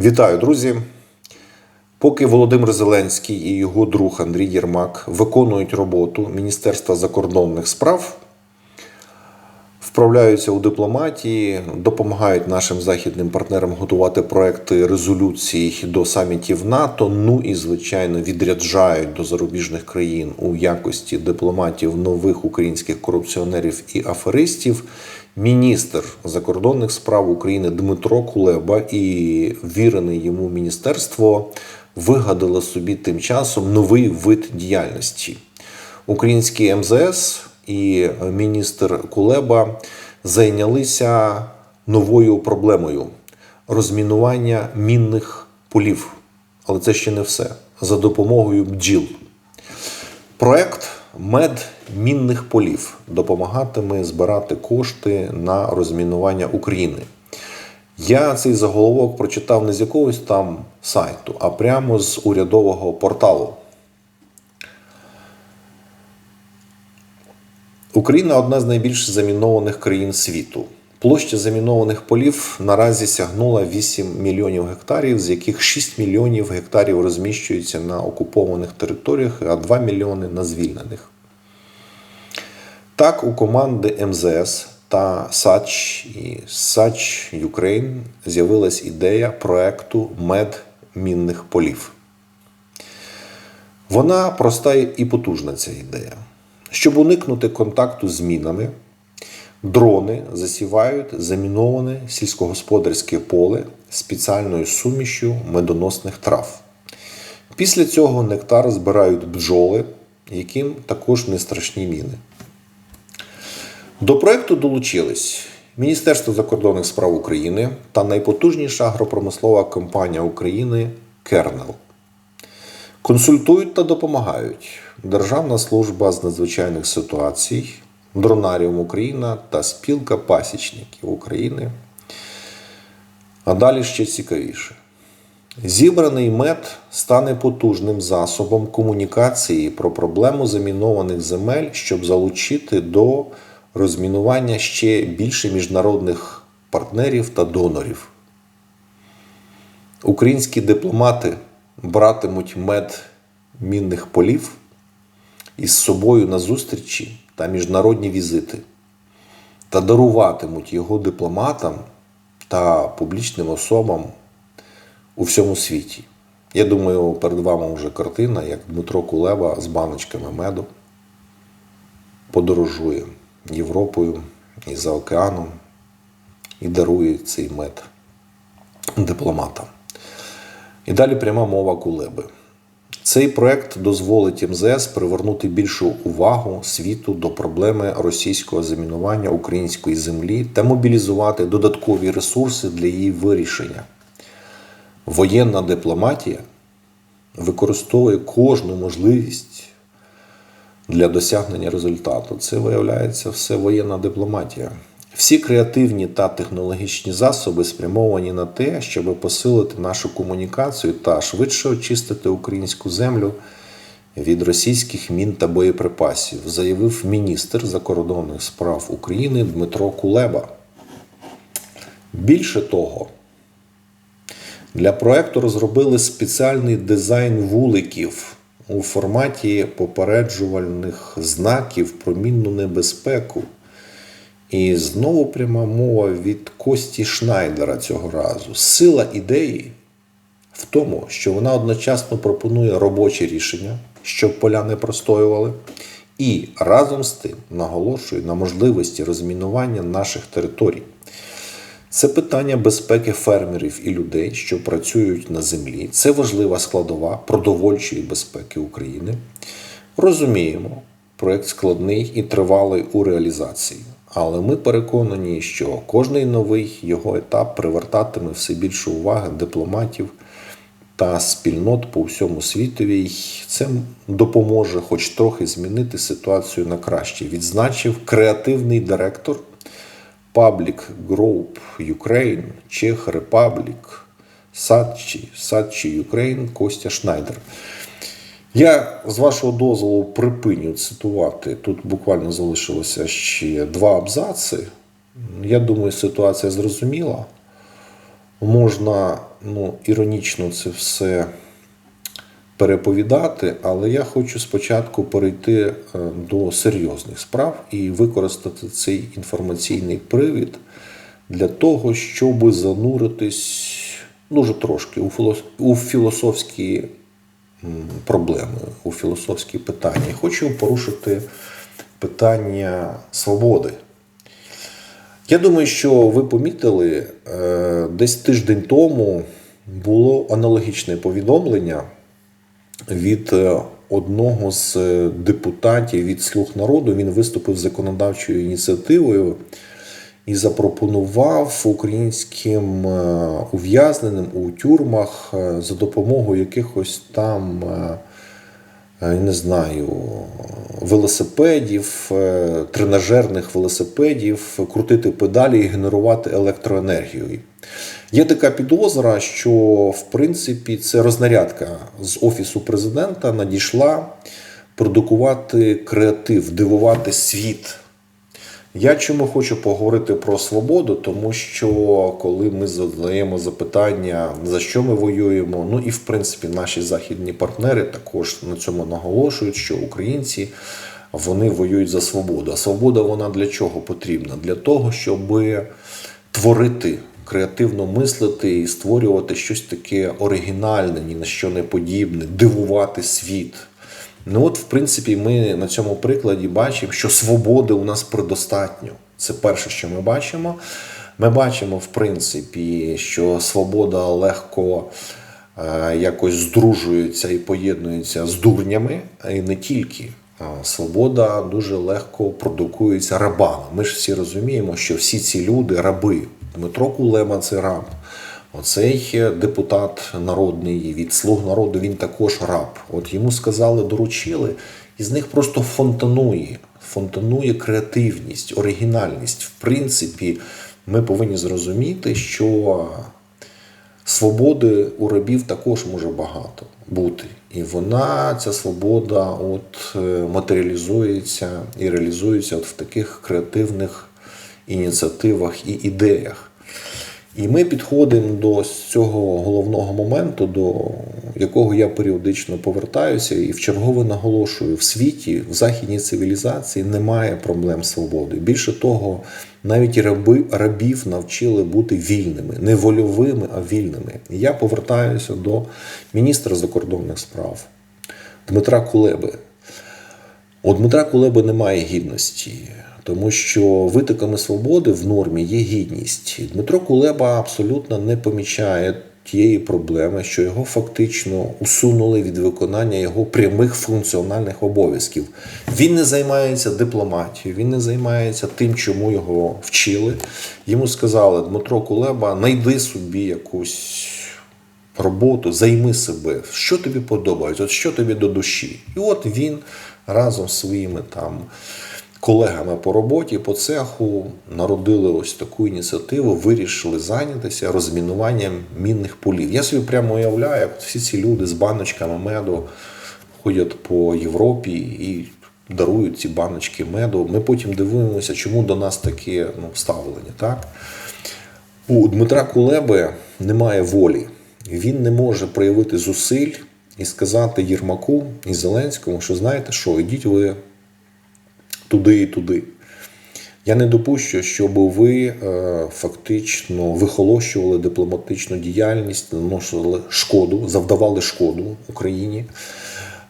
Вітаю, друзі! Поки Володимир Зеленський і його друг Андрій Єрмак виконують роботу Міністерства закордонних справ, вправляються у дипломатії, допомагають нашим західним партнерам готувати проекти резолюцій до самітів НАТО. Ну і, звичайно, відряджають до зарубіжних країн у якості дипломатів нових українських корупціонерів і аферистів. Міністр закордонних справ України Дмитро Кулеба і вірене йому міністерство вигадали собі тим часом новий вид діяльності. Український МЗС і міністр Кулеба зайнялися новою проблемою розмінування мінних полів. Але це ще не все. За допомогою бджіл. Проект мед мінних полів допомагатиме збирати кошти на розмінування України. Я цей заголовок прочитав не з якогось там сайту, а прямо з урядового порталу. Україна одна з найбільш замінованих країн світу. Площа замінованих полів наразі сягнула 8 мільйонів гектарів, з яких 6 мільйонів гектарів розміщуються на окупованих територіях, а 2 мільйони на звільнених. Так, у команди МЗС та САЧ і САЧ Юкрейн з'явилась ідея проекту мед мінних полів. Вона проста і потужна ця ідея. Щоб уникнути контакту з мінами, дрони засівають заміноване сільськогосподарське поле спеціальною сумішю медоносних трав. Після цього нектар збирають бджоли, яким також не страшні міни. До проекту долучились Міністерство закордонних справ України та найпотужніша агропромислова компанія України Кернел. Консультують та допомагають Державна служба з надзвичайних ситуацій, Дронаріум Україна та спілка пасічників України. А далі ще цікавіше. Зібраний мед стане потужним засобом комунікації про проблему замінованих земель, щоб залучити до розмінування ще більше міжнародних партнерів та донорів. Українські дипломати братимуть мед мінних полів із собою на зустрічі та міжнародні візити та даруватимуть його дипломатам та публічним особам у всьому світі. Я думаю, перед вами вже картина, як Дмитро Кулеба з баночками меду подорожує Європою і за океаном і дарує цей мед дипломатам. І далі пряма мова Кулеби. Цей проект дозволить МЗС привернути більшу увагу світу до проблеми російського замінування української землі та мобілізувати додаткові ресурси для її вирішення. Воєнна дипломатія використовує кожну можливість для досягнення результату. Це виявляється все воєнна дипломатія. Всі креативні та технологічні засоби спрямовані на те, щоб посилити нашу комунікацію та швидше очистити українську землю від російських мін та боєприпасів, заявив міністр закордонних справ України Дмитро Кулеба. Більше того, для проекту розробили спеціальний дизайн вуликів у форматі попереджувальних знаків про мінну небезпеку. І знову пряма мова від Кості Шнайдера цього разу. Сила ідеї в тому, що вона одночасно пропонує робочі рішення, щоб поля не простоювали, і разом з тим наголошує на можливості розмінування наших територій. Це питання безпеки фермерів і людей, що працюють на землі. Це важлива складова продовольчої безпеки України. Розуміємо, проєкт складний і тривалий у реалізації. Але ми переконані, що кожний новий його етап привертатиме все більше уваги дипломатів та спільнот по всьому світові. І Це допоможе хоч трохи змінити ситуацію на краще. Відзначив креативний директор Public Group Ukraine, Czech Republic, Садчі, Садчі Ukraine, Костя Шнайдер. Я з вашого дозволу припиню цитувати. Тут буквально залишилося ще два абзаци. Я думаю, ситуація зрозуміла. Можна ну, іронічно це все переповідати, але я хочу спочатку перейти е, до серйозних справ і використати цей інформаційний привід для того, щоб зануритись дуже трошки у філософські проблеми, у філософські питання. І Хочу порушити питання свободи. Я думаю, що ви помітили, е, десь тиждень тому було аналогічне повідомлення від е, одного з е, депутатів від Слуг народу. Він виступив з законодавчою ініціативою і запропонував українським е, ув'язненим у тюрмах е, за допомогою якихось там. е, не знаю, велосипедів, тренажерних велосипедів, крутити педалі і генерувати електроенергію. Є така підозра, що в принципі це рознарядка з офісу президента надійшла продукувати креатив, дивувати світ. Я чому хочу поговорити про свободу, тому що коли ми задаємо запитання, за що ми воюємо, ну і в принципі наші західні партнери також на цьому наголошують, що українці вони воюють за свободу. А свобода вона для чого потрібна? Для того, щоб творити, креативно мислити і створювати щось таке оригінальне, ні на що не подібне, дивувати світ. Ну от, в принципі, ми на цьому прикладі бачимо, що свободи у нас предостатньо. Це перше, що ми бачимо. Ми бачимо, в принципі, що свобода легко е, якось здружується і поєднується з дурнями, і не тільки. Свобода дуже легко продукується рабами. Ми ж всі розуміємо, що всі ці люди раби. Дмитро Кулема це раб. Оцей депутат народний від слуг народу він також раб. От йому сказали, доручили, і з них просто фонтанує. Фонтанує креативність, оригінальність. В принципі, ми повинні зрозуміти, що свободи у рабів також може багато бути. І вона, ця свобода, от е, матеріалізується і реалізується от в таких креативних ініціативах і ідеях. І ми підходимо до цього головного моменту, до якого я періодично повертаюся, і в чергове наголошую: в світі, в західній цивілізації немає проблем свободи. Більше того, навіть раби, рабів навчили бути вільними, не вольовими, а вільними. І я повертаюся до міністра закордонних справ Дмитра Кулеби. У Дмитра Кулеби немає гідності, тому що витоками свободи в нормі є гідність. Дмитро Кулеба абсолютно не помічає тієї проблеми, що його фактично усунули від виконання його прямих функціональних обов'язків. Він не займається дипломатією, він не займається тим, чому його вчили. Йому сказали, Дмитро Кулеба, найди собі якусь роботу, займи себе, що тобі подобається, от що тобі до душі. І от він разом з своїми там колегами по роботі, по цеху народили ось таку ініціативу, вирішили зайнятися розмінуванням мінних полів. Я собі прямо уявляю, як всі ці люди з баночками меду ходять по Європі і дарують ці баночки меду. Ми потім дивуємося, чому до нас таке ну, ставлення. Так? У Дмитра Кулеби немає волі. Він не може проявити зусиль і сказати Єрмаку і Зеленському, що знаєте що, ідіть ви туди і туди. Я не допущу, щоб ви е, фактично вихолощували дипломатичну діяльність, наносили шкоду, завдавали шкоду Україні.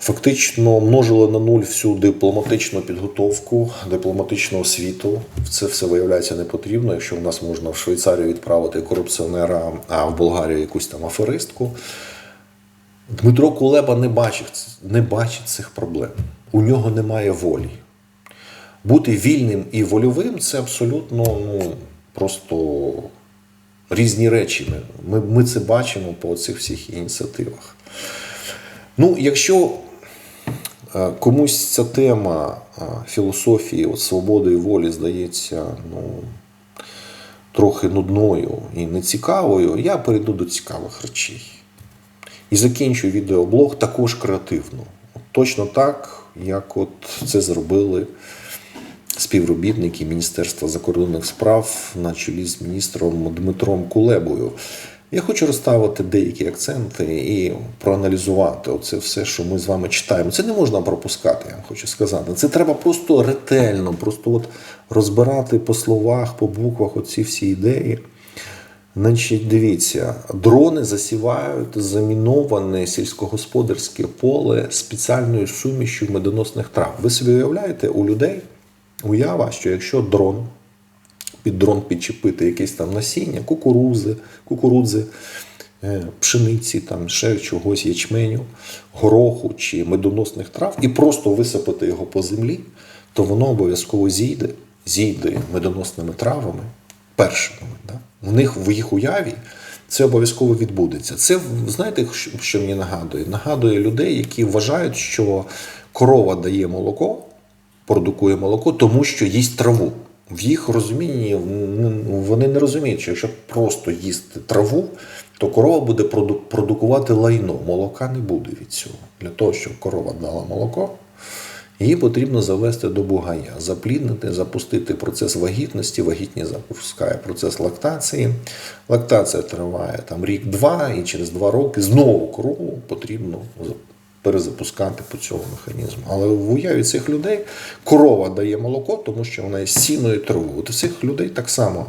Фактично множили на нуль всю дипломатичну підготовку, дипломатичну освіту. Це все виявляється не потрібно. Якщо в нас можна в Швейцарію відправити корупціонера, а в Болгарію якусь там аферистку. Дмитро Кулеба не бачить, не бачить цих проблем. У нього немає волі. Бути вільним і вольовим це абсолютно ну, просто різні речі. Ми, ми це бачимо по цих всіх ініціативах. Ну, якщо е, комусь ця тема е, філософії от, свободи і волі здається ну, трохи нудною і нецікавою, я перейду до цікавих речей. І закінчу відеоблог також креативно. От Точно так, як от це зробили співробітники Міністерства закордонних справ на чолі з міністром Дмитром Кулебою. Я хочу розставити деякі акценти і проаналізувати оце все, що ми з вами читаємо. Це не можна пропускати, я вам хочу сказати. Це треба просто ретельно, просто от розбирати по словах, по буквах оці всі ідеї. Значить, дивіться, дрони засівають заміноване сільськогосподарське поле спеціальною сумішю медоносних трав. Ви собі уявляєте, у людей уява, що якщо дрон під дрон підчепити якесь там насіння, кукурузи, кукурудзи, е, пшениці, там ще чогось, ячменю, гороху чи медоносних трав, і просто висипати його по землі, то воно обов'язково зійде, зійде медоносними травами першими. Да? В них в їх уяві це обов'язково відбудеться. Це знаєте, що- що мені нагадує? Нагадує людей, які вважають, що корова дає молоко, продукує молоко, тому що їсть траву. В їх розумінні вони не розуміють, що якщо просто їсти траву, то корова буде проду- продукувати лайно. Молока не буде від цього. Для того, щоб корова дала молоко, її потрібно завести до бугая, запліднити, запустити процес вагітності. Вагітність запускає процес лактації. Лактація триває там рік-два, і через два роки знову корову потрібно за- перезапускати по цьому механізму. Але в уяві цих людей корова дає молоко, тому що вона є сіною траву. От цих людей так само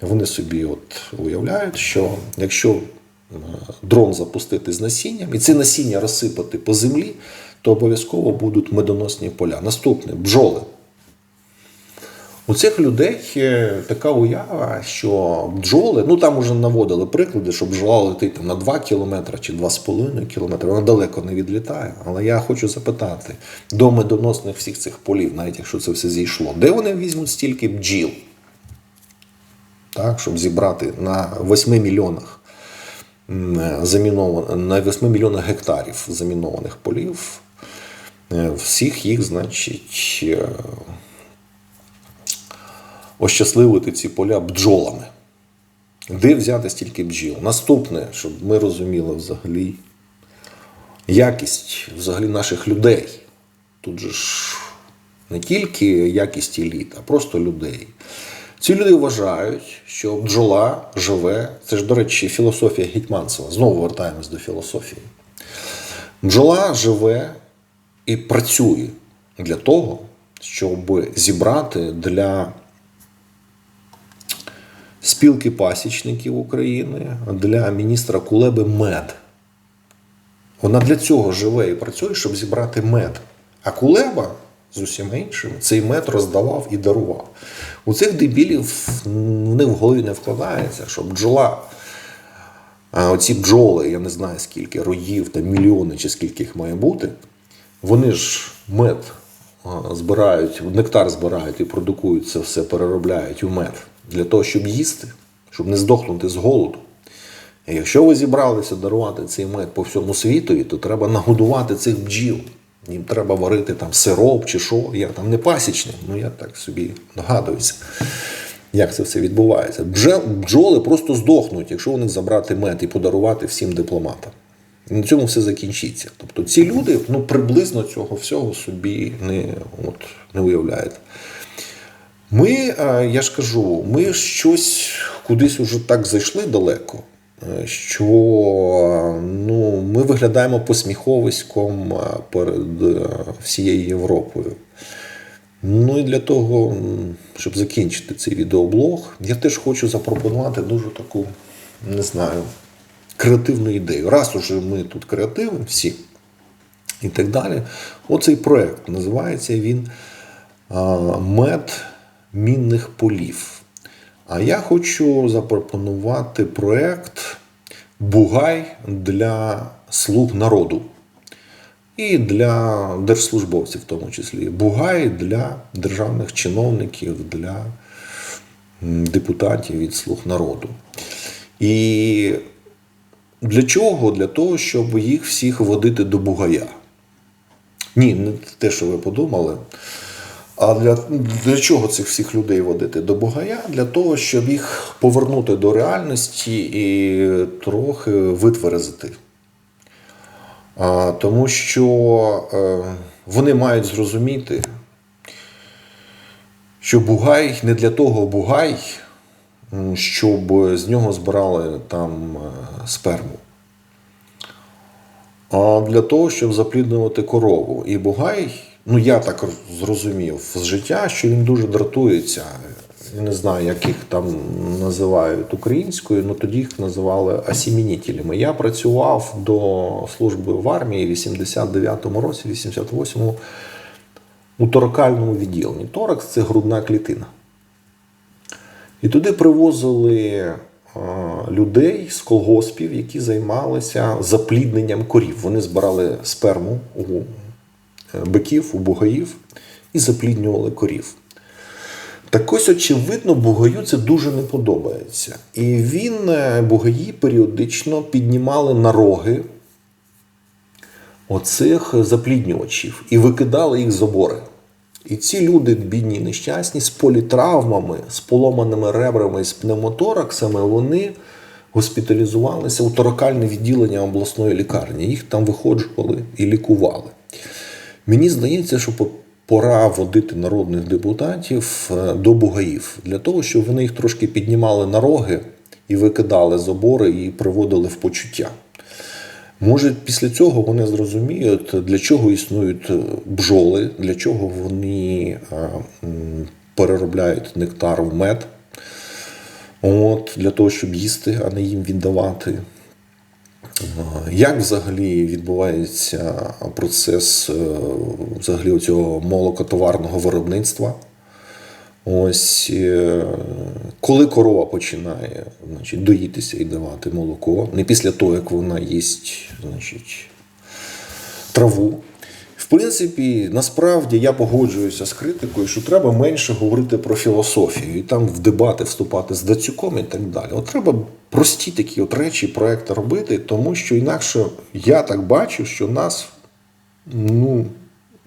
вони собі от уявляють, що якщо е, дрон запустити з насінням і це насіння розсипати по землі, то обов'язково будуть медоносні поля. Наступне бджоли. У цих людей така уява, що бджоли, ну там уже наводили приклади, що бджола летить на 2 кілометри чи 2,5 кілометри, вона далеко не відлітає. Але я хочу запитати до медоносних всіх цих полів, навіть якщо це все зійшло, де вони візьмуть стільки бджіл? Так, щоб зібрати на 8 мільйонах на 8 мільйонах гектарів замінованих полів, е, всіх їх, значить, е, ощасливити ці поля бджолами. Де взяти стільки бджіл? Наступне, щоб ми розуміли взагалі якість взагалі наших людей. Тут же ж не тільки якість еліт, а просто людей. Ці люди вважають, що бджола живе. Це ж, до речі, філософія Гетьманцева. Знову вертаємось до філософії. Бджола живе і працює для того, щоб зібрати для спілки пасічників України, для міністра Кулеби мед. Вона для цього живе і працює, щоб зібрати мед. А Кулеба з усіма іншими цей мед роздавав і дарував. У цих дебілів не в голові не вкладається, що бджола, а оці бджоли, я не знаю скільки, роїв та мільйони чи скільки їх має бути, вони ж мед збирають, нектар збирають і продукують це все, переробляють у мед для того, щоб їсти, щоб не здохнути з голоду. І якщо ви зібралися дарувати цей мед по всьому світові, то треба нагодувати цих бджіл. Їм треба варити там сироп чи що. Я там не пасічник, ну я так собі догадуюся, як це все відбувається. Бджоли просто здохнуть, якщо у них забрати мед і подарувати всім дипломатам. І на цьому все закінчиться. Тобто ці люди ну, приблизно цього всього собі не, от, не уявляють. Ми, е, я ж кажу, ми щось кудись уже так зайшли далеко, е, що ну, ми виглядаємо посміховиськом е, перед всією Європою. Ну і для того, щоб закінчити цей відеоблог, я теж хочу запропонувати дуже таку, не знаю, креативну ідею. Раз уже ми тут креативні всі і так далі. Оцей проект називається він Мед мінних полів. А я хочу запропонувати проект Бугай для слуг народу. І для держслужбовців, в тому числі. Бугай для державних чиновників, для депутатів від слуг народу. І для чого? Для того, щоб їх всіх водити до Бугая. Ні, не те, що ви подумали. А для, для чого цих всіх людей водити до Бугая? Для того, щоб їх повернути до реальності і трохи витверезити. А, тому що е, вони мають зрозуміти, що Бугай не для того Бугай, щоб з нього збирали там е, сперму. А для того, щоб запліднювати корову. І Бугай, ну я так зрозумів з життя, що він дуже дратується. Не знаю, як їх там називають українською, але тоді їх називали асімінітелями. Я працював до служби в армії в 89-му році, 88-му у торакальному відділенні. Торакс це грудна клітина. І туди привозили е, людей з колгоспів, які займалися заплідненням корів. Вони збирали сперму у биків, у бугаїв і запліднювали корів. Так ось, очевидно, Бугаю це дуже не подобається. І він, е, Бугаї, періодично піднімали на роги оцих запліднювачів і викидали їх з обори. І ці люди, бідні, і нещасні, з політравмами, з поломаними ребрами і з пневмотораксами, вони госпіталізувалися у торакальне відділення обласної лікарні. Їх там виходжували і лікували. Мені здається, що пора водити народних депутатів е, до бугаїв для того, щоб вони їх трошки піднімали на роги і викидали з обори і приводили в почуття. Може, після цього вони зрозуміють, для чого існують е, бджоли, для чого вони е, переробляють нектар в мед. От, для того, щоб їсти, а не їм віддавати. Е, Як взагалі відбувається процес е, взагалі цього молокотоварного виробництва? Ось е, коли корова починає значить, доїтися і давати молоко, не після того, як вона їсть значить, траву. В принципі, насправді я погоджуюся з критикою, що треба менше говорити про філософію і там в дебати вступати з Дацюком і так далі. От треба прості такі от речі, проекти робити, тому що інакше я так бачу, що нас ну,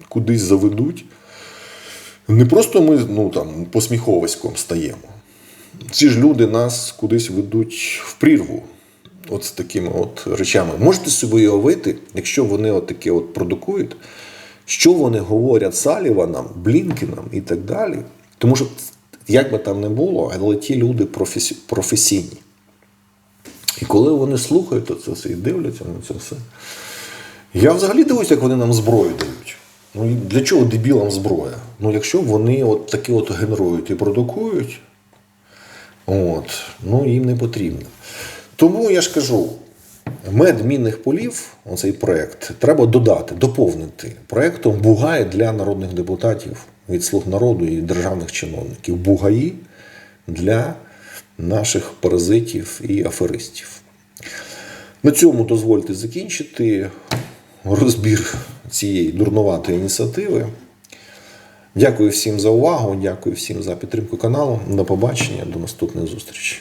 кудись заведуть. Не просто ми ну, там, посміховиськом стаємо. Ці ж люди нас кудись ведуть в прірву. От з такими от речами. Можете собі уявити, якщо вони от таке от продукують, що вони говорять Саліванам, Блінкінам і так далі. Тому що, як би там не було, але ті люди професі- професійні. І коли вони слухають це все і дивляться на це все. Я взагалі дивуюся, як вони нам зброю дають. Ну для чого дебілам зброя? Ну, якщо вони от такі от генерують і продукують, от, ну їм не потрібно. Тому я ж кажу, мед мінних полів, оцей проект, треба додати, доповнити проектом Бугай для народних депутатів від слуг народу і державних чиновників. Бугаї для наших паразитів і аферистів. На цьому дозвольте закінчити розбір цієї дурнуватої ініціативи. Дякую всім за увагу, дякую всім за підтримку каналу. До побачення, до наступних зустрічей.